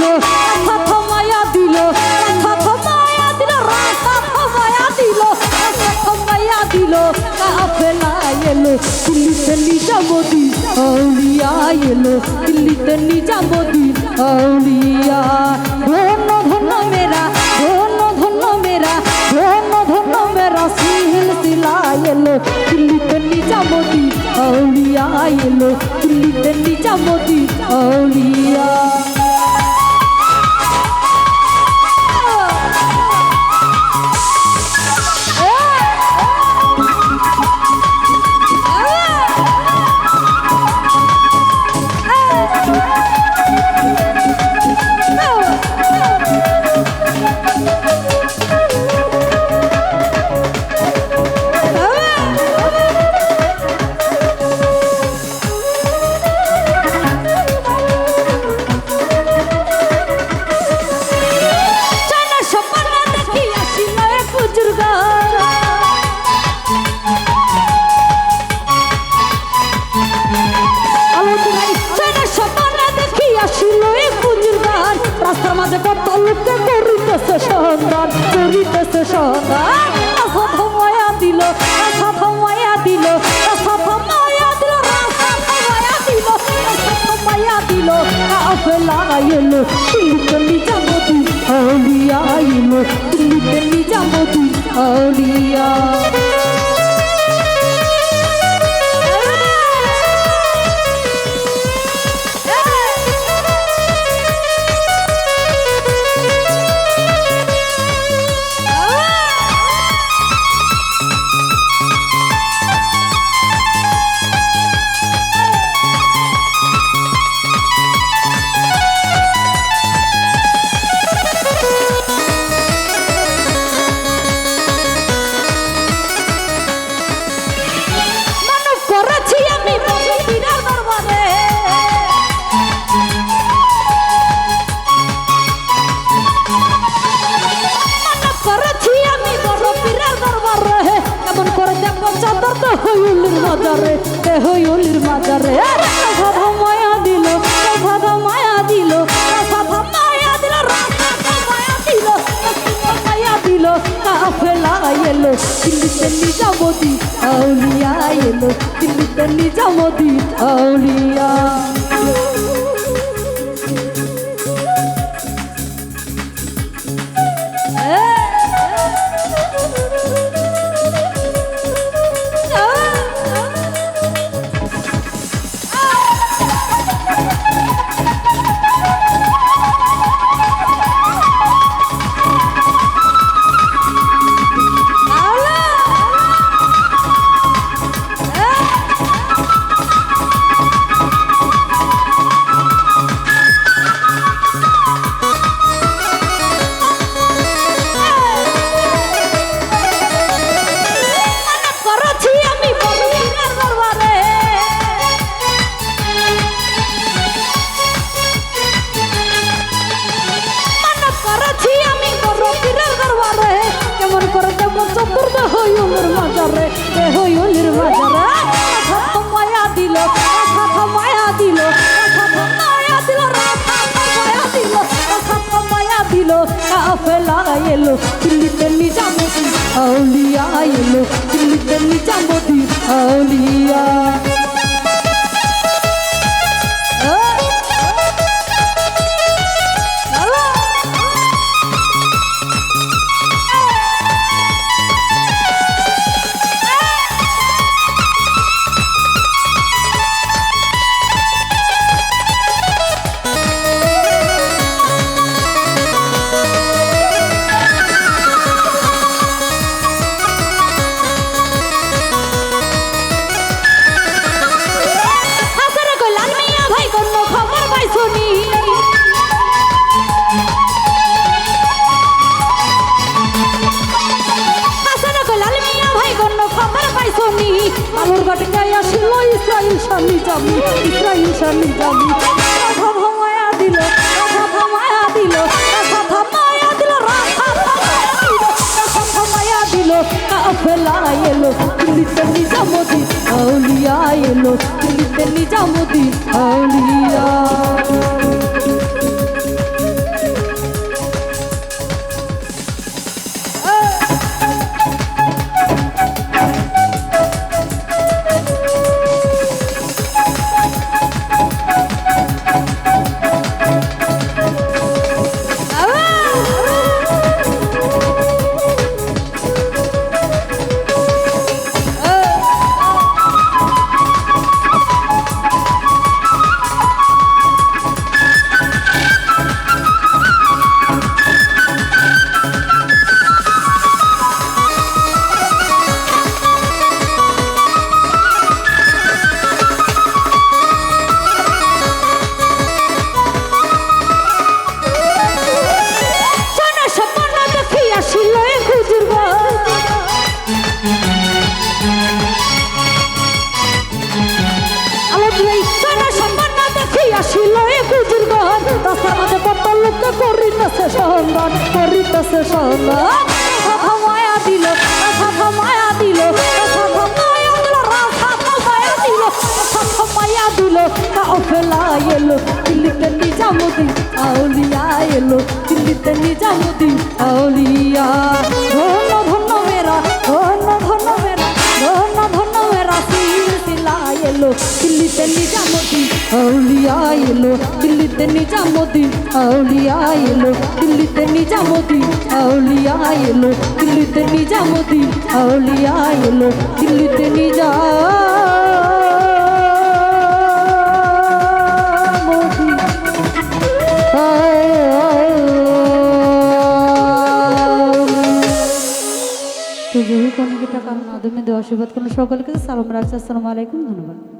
দিল। থামায়া দিল থামায়া দিল থামায়া দিল থামায়া দিল, কাফেলা এলো, দিল্লিতে নিজামতি আউলিয়া এলো, দিল্লিতে নিজামতি আউলিয়া। ধন্য ধন্য মেরা ধন্য ধন্য মেরা ধন্য ধন্য মেরা সিলসিলা এলো, দিল্লিতে নিজামতি আউলিয়া এলো, দিল্লিতে নিজামতি আউলিয়া। করিতেছে সন্ধান সন্তান রাস্তা থামায়া দিল রাস্তা থামায়া দিল রাস্তা থামায়া দিল থামায়া দিল তো মাজারে, এ হইলির মাজারে। সাধা মায়া দিল সাধা মায়া দিল সাধা মায়া দিল মায়া দিল মায়া দিল। কাফেলা এলো, দিল্লিতে নিজামতি আউলিয়া এলো, দিল্লিতে নিজামতি আউলিয়া। হইউলের মাজারে এ হইউলের মাজারে রাধা মায়া দিল রাধা মায়া দিল রাধা মায়া দিল মায়া দিল রাধা মায়া দিল। কাফেলা এলো, দিল্লিতে নিজামতি আউলিয়া এলো, দিল্লিতে নিজামতি আউলিয়া। আলুর গটকে আসিল, ইসরাইল স্বামী জামি, ইসরাইল স্বামী জামি। রাধা ভামায়া দিল, রাধা ভামায়া দিল, রাধা ভামায়া দিল, রাধা ভামায়া দিল কাফেলা এলো, দিল্লিতে নিজামতি আউলিয়া এলো, দিল্লিতে নিজামতি আউলিয়া। হুজুরগণ রাস্তার মাঝে কত লোকে করিতেছে সন্ধান করিতেছে সন্ধান। কথা মায়া দিল, কথা মায়া দিল, কথা মায়া দিল রাখা মায়া দিল, কথা মায়া দিল তা অফেলা এলো, দিল্লিতে নিজামুদ্দিন, আউলিয়া এলো, দিল্লিতে নিজামুদ্দিন, আউলিয়া। ধন্য ধন্য মেরা দিল্লিতে এলো, দিল্লিতে নিজামুদ্দিন আউলিয়া দিল্লিতে নিজামুদ্দিন আউলিয়া দিল্লিতে নিজামুদ্দিন তো কোনো টাকার মাধ্যমে দেওয়া আশীর্বাদ কোনো সকলকে সালাম রাখছি। আসসালামু আলাইকুম। ধন্যবাদ।